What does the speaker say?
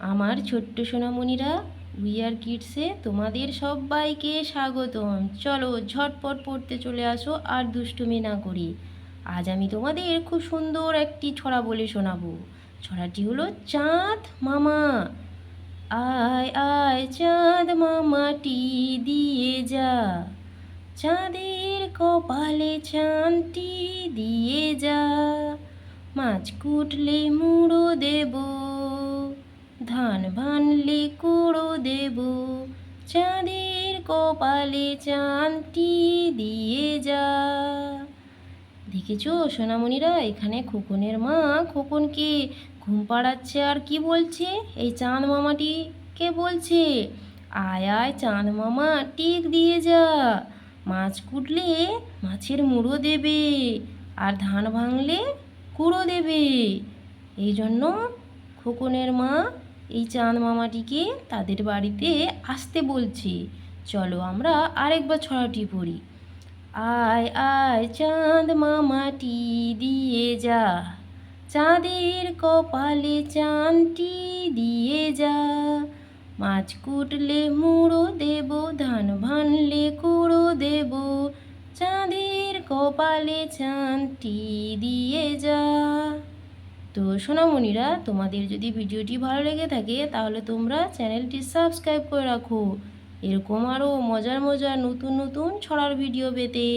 আমার ছোট্ট সোনামণিরা উই আর কিডসে তোমাদের সবাইকে স্বাগতম। চলো ঝটপট পড়তে চলে আসো আর দুষ্টুমি না করি। আজ আমি তোমাদের খুব সুন্দর একটি ছড়া বলে শোনাবো। ছড়াটি হলো, চাঁদ মামা। আয় আয়, চাঁদ মামাটি দিয়ে যা। চাঁদের কপালে চাঁদটি দিয়ে যা। মাছ কুটলে মুড়ো দেব। দেব। চাঁদের কপালে চাঁদটি দিয়ে যা। দেখেছ সোনামণিরা, এখানে খোকনের মা খোকনকে ঘুম পাড়াচ্ছে আর কি বলছে? এই চাঁদ মামাটি কে বলছে? আয় আয়, চাঁদ মামা, টিক দিয়ে যা। মাছ কুটলে মাছের মুড়ো দেবে আর ধান ভাঙলে কুড়ো দেবে। এই জন্য খোকনের মা এই চাঁদ মামাটিকে তাদের বাড়িতে আসতে বলছে। চলো আমরা আরেকবার ছড়াটি পড়ি। আয় আয়, চাঁদ মামাটি দিয়ে যা। চাঁদের কপালে চাঁদটি দিয়ে যা। মাছ কুটলে মুড়ো দেব, ধান ভানলে কুড়ো দেব। চাঁদের কপালে চাঁদটি দিয়ে যা। তো সোনামণিরা, তোমাদের যদি ভিডিওটি ভালো লেগে থাকে, তাহলে তোমরা চ্যানেলটি সাবস্ক্রাইব করে রাখো। এরকম আরও মজার মজার নতুন নতুন ছড়ার ভিডিও পেতে।